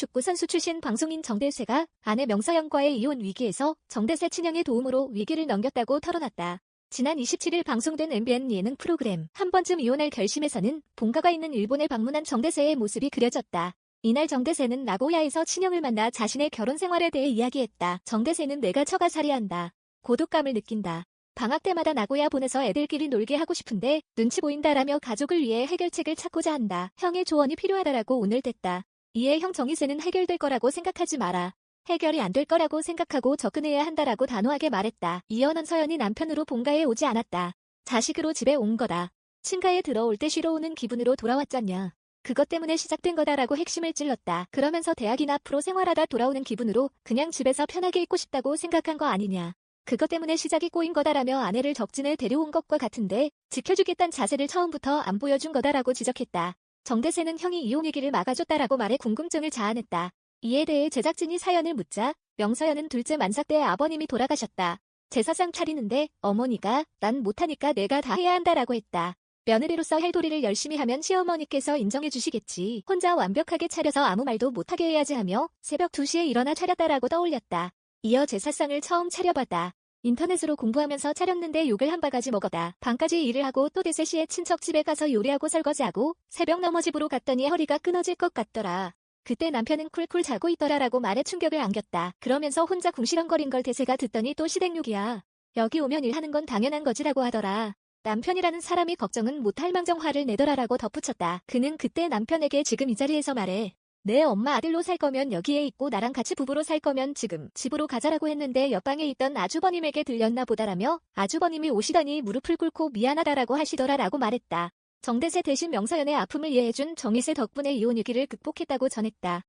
축구 선수 출신 방송인 정대세가 아내 명서영과의 이혼 위기에서 정대세 친형의 도움으로 위기를 넘겼다고 털어놨다. 지난 27일 방송된 MBN 예능 프로그램 한 번쯤 이혼할 결심에서는 본가가 있는 일본에 방문한 정대세의 모습이 그려졌다. 이날 정대세는 나고야에서 친형을 만나 자신의 결혼 생활에 대해 이야기했다. 정대세는 내가 처가살이한다. 고독감을 느낀다. 방학 때마다 나고야 보내서 애들끼리 놀게 하고 싶은데 눈치 보인다라며 가족을 위해 해결책을 찾고자 한다. 형의 조언이 필요하다라고 오늘 댔다. 이에 형 정희세는 해결될 거라고 생각하지 마라. 해결이 안 될 거라고 생각하고 접근해야 한다라고 단호하게 말했다. 이연원 서연이 남편으로 본가에 오지 않았다. 자식으로 집에 온 거다. 친가에 들어올 때 쉬러 오는 기분으로 돌아왔잖냐. 그것 때문에 시작된 거다라고 핵심을 찔렀다. 그러면서 대학이나 프로 생활하다 돌아오는 기분으로 그냥 집에서 편하게 있고 싶다고 생각한 거 아니냐. 그것 때문에 시작이 꼬인 거다라며 아내를 적진에 데려온 것과 같은데 지켜주겠다는 자세를 처음부터 안 보여준 거다라고 지적했다. 정대세는 형이 이혼 얘기를 막아줬다라고 말해 궁금증을 자아냈다. 이에 대해 제작진이 사연을 묻자 명서연은 둘째 만삭 때 아버님이 돌아가셨다. 제사상 차리는데 어머니가 난 못하니까 내가 다 해야 한다라고 했다. 며느리로서 헬도리를 열심히 하면 시어머니께서 인정해 주시겠지. 혼자 완벽하게 차려서 아무 말도 못하게 해야지 하며 새벽 2시에 일어나 차렸다라고 떠올렸다. 이어 제사상을 처음 차려봤다. 인터넷으로 공부하면서 차렸는데 욕을 한 바가지 먹었다. 밤까지 일을 하고 또 대세시에 친척 집에 가서 요리하고 설거지하고 새벽 넘어 집으로 갔더니 허리가 끊어질 것 같더라. 그때 남편은 쿨쿨 자고 있더라라고 말에 충격을 안겼다. 그러면서 혼자 궁시렁거린 걸 대세가 듣더니 또 시댁욕이야. 여기 오면 일하는 건 당연한 거지라고 하더라. 남편이라는 사람이 걱정은 못할 망정 화를 내더라라고 덧붙였다. 그는 그때 남편에게 지금 이 자리에서 말해. 내 엄마 아들로 살 거면 여기에 있고 나랑 같이 부부로 살 거면 지금 집으로 가자라고 했는데 옆방에 있던 아주버님에게 들렸나 보다라며 아주버님이 오시더니 무릎을 꿇고 미안하다라고 하시더라라고 말했다. 정대세 대신 명서연의 아픔을 이해해준 정희세 덕분에 이혼 위기를 극복했다고 전했다.